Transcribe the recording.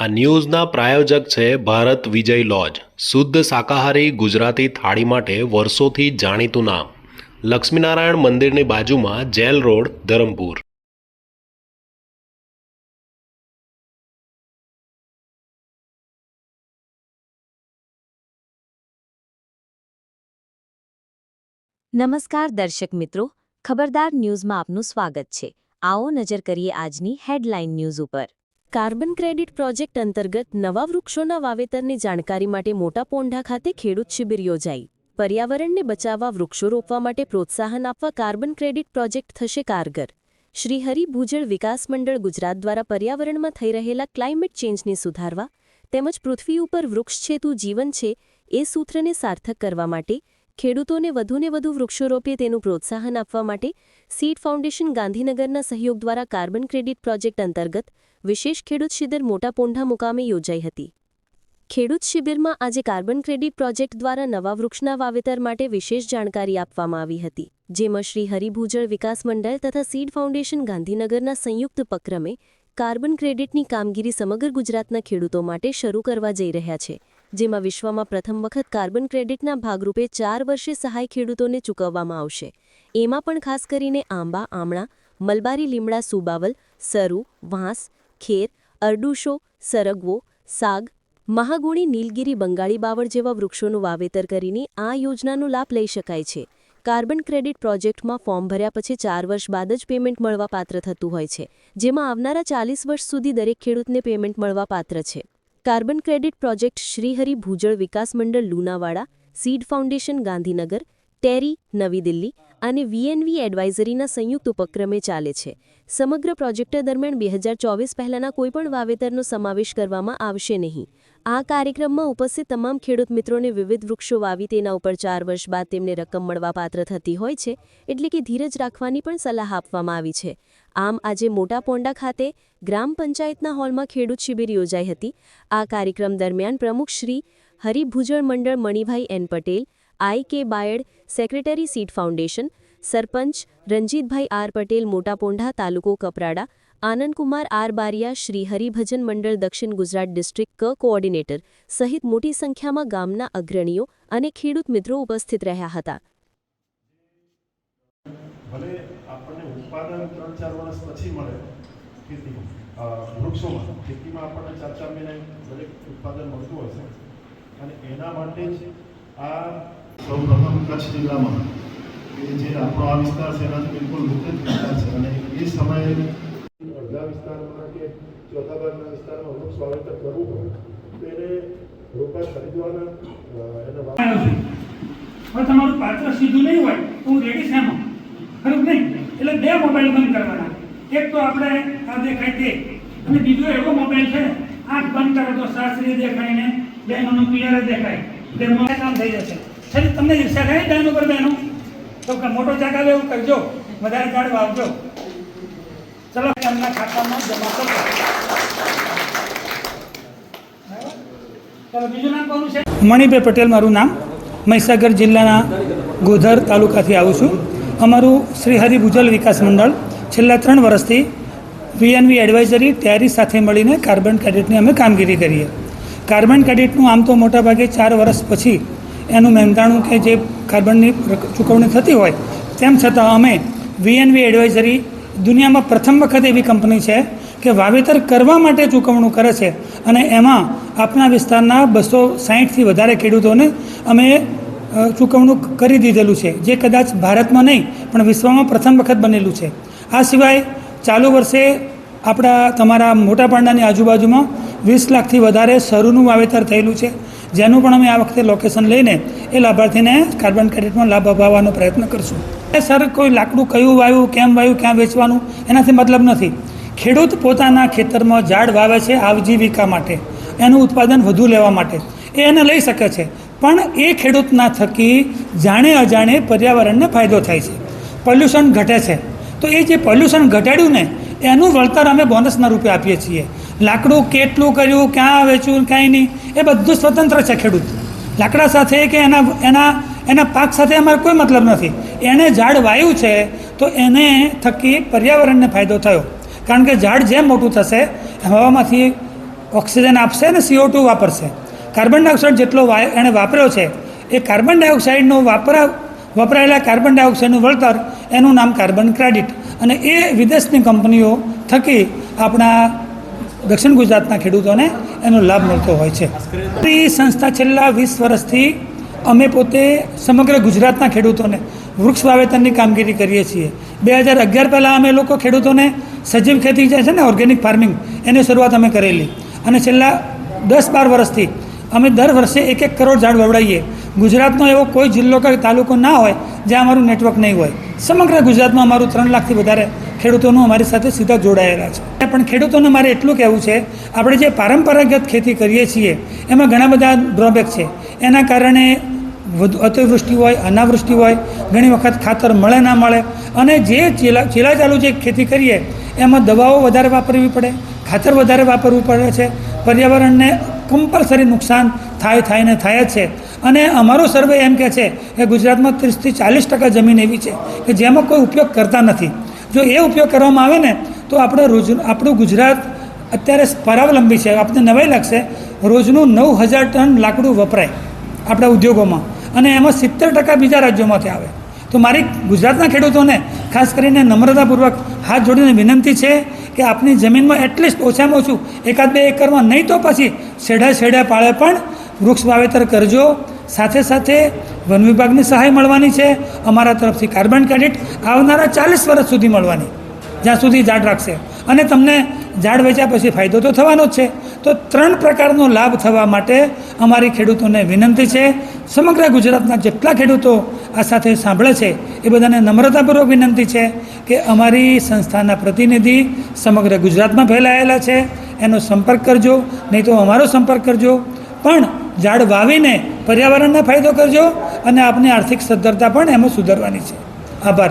આ ન્યૂઝના પ્રાયોજક છે ભારત વિજય લોજ. શુદ્ધ શાકાહારી ગુજરાતી થાળી માટે વર્ષોથી જાણીતું નામ. લક્ષ્મીનારાયણ મંદિરની બાજુમાં જેલ રોડ, ધરમપુર. નમસ્કાર દર્શક મિત્રો, ખબરદાર ન્યૂઝમાં આપનું સ્વાગત છે. આવો નજર કરીએ આજની હેડલાઇન ન્યૂઝ ઉપર. કાર્બન ક્રેડિટ પ્રોજેક્ટ અંતર્ગત નવા વૃક્ષોના વાવેતરની જાણકારી માટે મોટા પોંઢા ખાતે ખેડૂત શિબિર યોજાઈ. પર્યાવરણને બચાવવા વૃક્ષો રોપવા માટે પ્રોત્સાહન આપવા કાર્બન ક્રેડિટ પ્રોજેક્ટ થશે કારગર. શ્રી હરિ ભૂજળ વિકાસ મંડળ ગુજરાત દ્વારા પર્યાવરણમાં થઈ રહેલા ક્લાઇમેટ ચેન્જને સુધારવા તેમજ પૃથ્વી ઉપર વૃક્ષ છે તું જીવન છે એ સૂત્રને સાર્થક કરવા માટે ખેડૂતોને વધુને વધુ વૃક્ષો રોપે તેનું પ્રોત્સાહન આપવા માટે સીડ ફાઉન્ડેશન ગાંધીનગરના સહયોગ દ્વારા કાર્બન ક્રેડિટ પ્રોજેક્ટ અંતર્ગત વિશેષ ખેડૂત શિબિર મોટા પોંઢા મુકામે યોજાઈ હતી. ખેડૂત શિબિરમાં આજે કાર્બન ક્રેડિટ પ્રોજેક્ટ દ્વારા નવા વૃક્ષના વાવેતર માટે વિશેષ જાણકારી આપવામાં આવી હતી, જેમાં શ્રી હરિભૂજળ વિકાસ મંડળ તથા સીડ ફાઉન્ડેશન ગાંધીનગરના સંયુક્ત ઉપક્રમે કાર્બન ક્રેડિટની કામગીરી સમગ્ર ગુજરાતના ખેડૂતો માટે શરૂ કરવા જઈ રહ્યા છે. જેમાં વિશ્વમાં પ્રથમ વખત કાર્બન ક્રેડિટના ભાગરૂપે ચાર વર્ષે સહાય ખેડૂતોને ચૂકવવામાં આવશે. એમાં પણ ખાસ કરીને આંબા, આમળા, મલબારી, લીમડા, સુબાવલ, સરુ, વાંસ, ખેર અરડુશો સરગવો, સાગ, મહાગુણી, નીલગિરી, બંગાળી બાવળ જેવા વૃક્ષોનું વાવેતર કરીને આ યોજનાનો લાભ લઈ શકાય છે. કાર્બન ક્રેડિટ પ્રોજેક્ટમાં ફોર્મ ભર્યા પછી ચાર વર્ષ બાદ જ પેમેન્ટ મળવાપાત્ર થતું હોય છે, જેમાં આવનારા ચાલીસ વર્ષ સુધી દરેક ખેડૂતને પેમેન્ટ મળવાપાત્ર છે. કાર્બન ક્રેડિટ પ્રોજેક્ટ શ્રીહરિ ભૂજળ વિકાસ મંડળ Lunawada, seed foundation Gandhinagar, TERI Navi Delhi અને વીએનવી એડવાઇઝરીના સંયુક્ત ઉપક્રમે ચાલે છે. સમગ્ર પ્રોજેક્ટ દરમિયાન બે હજાર ચોવીસ પહેલાંના કોઈપણ વાવેતરનો સમાવેશ કરવામાં આવશે નહીં. આ કાર્યક્રમમાં ઉપસ્થિત તમામ ખેડૂત મિત્રોને વિવિધ વૃક્ષો વાવી તેના ઉપર ચાર વર્ષ બાદ તેમને રકમ મળવાપાત્ર થતી હોય છે, એટલે કે ધીરજ રાખવાની પણ સલાહ આપવામાં આવી છે. આમ, આજે મોટા પોંડા ખાતે ગ્રામ પંચાયતના હોલમાં ખેડૂત શિબિર યોજાઈ હતી. આ કાર્યક્રમ દરમિયાન પ્રમુખ શ્રી હરિભુજળ મંડળ Manibhai N Patel, I K Bayad secretary seat foundation, sarpanch Ranjitbhai R Patel, મોટા પોંઢા તાલુકો કપરાડા આનંદકુમાર આર બારિયા, શ્રી હરિભજન મંડળ, દક્ષિણ ગુજરાત ડિસ્ટ્રિક્ટ ક કોઓર્ડિનેટર સહિત મોટી સંખ્યામાં ગામના અગ્રણીઓ અને ખેડૂત મિત્રો ઉપસ્થિત રહ્યા હતા. જે આપણો આ વિસ્તાર છે, એનાથી બિલકુલ મુક્ત વિસ્તાર છે. અને એ સમયે અડધા વિસ્તારમાં કે ચોથા ભાગના વિસ્તારમાં વૃક્ષ વાવેતર કરવું હોય તો એને રોપા ખરીદવાના એને હવે તમારું પાત્ર સીધું નહીં હોય તો હું રેડી શેમાં? ખરું નહીં? એટલે બે મોબાઈલ બંધ કરવાના. એક તો આપણે આ દેખાય તે. અને બીજો એવો મોબાઈલ છે, આંખ બંધ કરો તો સાસરી દેખાય ને બહેનોનું પિયર દેખાય. બેનમાં કામ થઈ જશે. છે તમને ઈર્ષા થાય બહેનો પર બહેનો? તો મોટો જાગા આવે એવું કરજો. વધારે ઝાડ વાવજો. ચલો એમના ખાતામાં જમા છે? મણિભાઈ પટેલ, મારું નામ. મહીસાગર જિલ્લાના ગોધર તાલુકાથી આવું છું. અમારું શ્રી હરિ ભૂજલ વિકાસ મંડળ છેલ્લા ત્રણ વર્ષથી વીએનવી એડવાઇઝરી તૈયારી સાથે મળીને કાર્બન ક્રેડિટની અમે કામગીરી કરીએ. કાર્બન ક્રેડિટનું આમ તો મોટાભાગે ચાર વર્ષ પછી એનું મહેનતાણું કે જે કાર્બનની ચૂકવણી થતી હોય, તેમ છતાં અમે વીએનવી એડવાઇઝરી દુનિયામાં પ્રથમ વખત એવી કંપની છે કે વાવેતર કરવા માટે ચૂકવણું કરે છે. અને એમાં આપણા વિસ્તારના બસો સાહીઠથી વધારે ખેડૂતોને અમે ચૂકવણું કરી દીધેલું છે, જે કદાચ ભારતમાં નહીં, પણ વિશ્વમાં પ્રથમ વખત બનેલું છે. આ સિવાય ચાલુ વર્ષે આપણા તમારા મોટા પાંડાની આજુબાજુમાં વીસ લાખથી વધારે શરૂનું વાવેતર થયેલું છે. જેનું પણ અમે આ વખતે લોકેશન લઈને એ લાભાર્થીને કાર્બન ક્રેડિટમાં લાભ અપાવવાનો પ્રયત્ન કરશું. એ સર કોઈ લાકડું કયું વાવ્યું, કેમ વાવ્યું, ક્યાં વેચવાનું, એનાથી મતલબ નથી. ખેડૂત પોતાના ખેતરમાં ઝાડ વાવે છે આજીવિકા માટે, એનું ઉત્પાદન વધુ લેવા માટે. એ એને લઈ શકે છે, પણ એ ખેડૂતના થકી જાણે અજાણે પર્યાવરણને ફાયદો થાય છે. પોલ્યુશન ઘટે છે. તો એ જે પોલ્યુશન ઘટાડ્યું ને, એનું વળતર અમે બોનસના રૂપે આપીએ છીએ. લાકડું કેટલું કર્યું, ક્યાં વેચ્યું, ક્યાંય નહીં, એ બધું સ્વતંત્ર છે ખેડૂત. લાકડા સાથે કે એના એના એના પાક સાથે અમારે કોઈ મતલબ નથી. એણે ઝાડ વાયું છે તો એને થકી પર્યાવરણને ફાયદો થયો. કારણ કે ઝાડ જેમ મોટું થશે હવામાંથી ઓક્સિજન આપશે અને સીઓ ટુ વાપરશે. કાર્બન ડાયોક્સાઇડ જેટલો વાય એણે વાપર્યો છે એ કાર્બન ડાયોક્સાઇડનો વાપરા વપરાયેલા કાર્બન ડાયોક્સાઇડનું વળતર એનું નામ કાર્બન ક્રેડિટ. અને એ વિદેશની કંપનીઓ થકી આપણા દક્ષિણ ગુજરાતના ખેડૂતોને એનો લાભ મળતો હોય છે. એ સંસ્થા છેલ્લા વીસ વર્ષથી અમે પોતે સમગ્ર ગુજરાતના ખેડૂતોને વૃક્ષ વાવેતરની કામગીરી કરીએ છીએ. બે હજાર અગિયાર પહેલાં અમે લોકો ખેડૂતોને સજીવ ખેતી જે છે ને ઓર્ગેનિક ફાર્મિંગ એની શરૂઆત અમે કરેલી. અને છેલ્લા દસ બાર વર્ષથી અમે દર વર્ષે એક એક કરોડ ઝાડ વવડાવીએ ગુજરાતનો એવો કોઈ જિલ્લો કે તાલુકો ના હોય જ્યાં અમારું નેટવર્ક નહીં હોય. સમગ્ર ગુજરાતમાં અમારું ત્રણ લાખથી વધારે ખેડૂતોનું અમારી સાથે સીધા જોડાયેલા છે. પણ ખેડૂતોને મારે એટલું કહેવું છે, આપણે જે પરંપરાગત ખેતી કરીએ છીએ, એમાં ઘણા બધા ડ્રોબેક છે. એના કારણે વધુ અતિવૃષ્ટિ હોય, અનાવૃષ્ટિ હોય, ઘણી વખત ખાતર મળે, ના મળે. અને જે ચીલા ચીલા ચાલુ જે ખેતી કરીએ, એમાં દવાઓ વધારે વાપરવી પડે, ખાતર વધારે વાપરવું પડે છે. પર્યાવરણને કમ્પલસરી નુકસાન થાય થાય ને થાય જ છે. અને અમારો સર્વે એમ કહે છે કે ગુજરાતમાં ત્રીસથી ચાલીસ ટકા જમીન એવી છે કે જેમાં કોઈ ઉપયોગ કરતા નથી. જો એ ઉપયોગ કરવામાં આવે ને, તો આપણે રોજ, આપણું ગુજરાત અત્યારે પરાવલંબી છે. આપણને નવાઈ લાગશે રોજનું નવ હજાર ટન લાકડું વપરાય આપણા ઉદ્યોગોમાં. અને એમાં સિત્તેર ટકા બીજા રાજ્યોમાંથી આવે. તો મારી ગુજરાતના ખેડૂતોને ખાસ કરીને નમ્રતાપૂર્વક હાથ જોડીને વિનંતી છે કે આપની જમીનમાં એટલીસ્ટ ઓછામાં ઓછું એકાદ બે એકરમાં, નહીં તો પછી છેડા છેડા પાળે પણ વૃક્ષ વાવેતર કરજો. સાથે સાથે વન વિભાગની સહાય મળવાની છે. અમારા તરફથી કાર્બન ક્રેડિટ આવનારા ચાલીસ વર્ષ સુધી મળવાની. જ્યાં સુધી ઝાડ રાખશે. અને તમને ઝાડ વેચ્યા પછી ફાયદો તો થવાનો જ છે. તો ત્રણ પ્રકારનો લાભ થવા માટે અમારી ખેડૂતોને વિનંતી છે. સમગ્ર ગુજરાતના જેટલા ખેડૂતો આ સાથે સાંભળે છે, એ બધાને નમ્રતાપૂર્વક વિનંતી છે કે અમારી સંસ્થાના પ્રતિનિધિ સમગ્ર ગુજરાતમાં ફેલાયેલા છે. એનો સંપર્ક કરજો, નહીં તો અમારો સંપર્ક કરજો. પણ ઝાડ વાવીને પર્યાવરણને ફાયદો કરજો અને આપની આર્થિક સદ્ધરતા પણ એમાં સુધારવાની છે. આભાર.